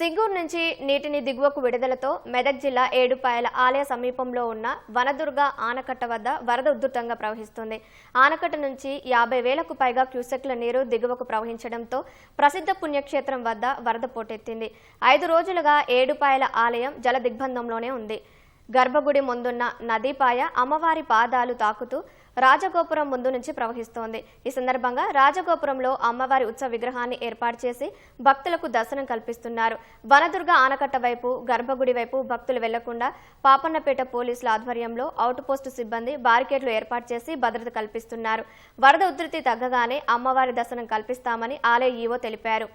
సింగూరు నుంచి నీటిని దిగువకు విడుదలతో మెదక్ జిల్లా ఏడుపాయల ఆలయ సమీపంలో ఉన్న వనదుర్గ ఆనకట్ట వద్ద వరద ఉధృతంగా ప్రవహిస్తుంది. ఆనకట్ట నుంచి యాభై వేలకు పైగా క్యూసెక్ల నీరు దిగువకు ప్రవహించడంతో ప్రసిద్ధ పుణ్యక్షేత్రం వద్ద వరద పోటెత్తింది. ఐదు రోజులుగా ఏడుపాయల ఆలయం జల దిగ్బంధంలోనే ఉంది. గర్భగుడి ముందున్న నదీపాయ అమ్మవారి పాదాలు తాకుతూ రాజగోపురం ముందు నుంచి ప్రవహిస్తోంది. ఈ సందర్భంగా రాజగోపురంలో అమ్మవారి ఉత్సవ విగ్రహాన్ని ఏర్పాటు చేసి భక్తులకు దర్శనం కల్పిస్తున్నారు. వనదుర్గ ఆనకట్ట వైపు గర్భగుడి వైపు భక్తులు వెళ్ళకుండా పాపన్నపేట పోలీసుల ఆధ్వర్యంలో అవుట్ పోస్టు సిబ్బంది బారికేడ్లు ఏర్పాటు చేసి భద్రత కల్పిస్తున్నారు. వరద ఉధృతి తగ్గగానే అమ్మవారి దర్శనం కల్పిస్తామని ఆలయ ఈవో తెలిపారు.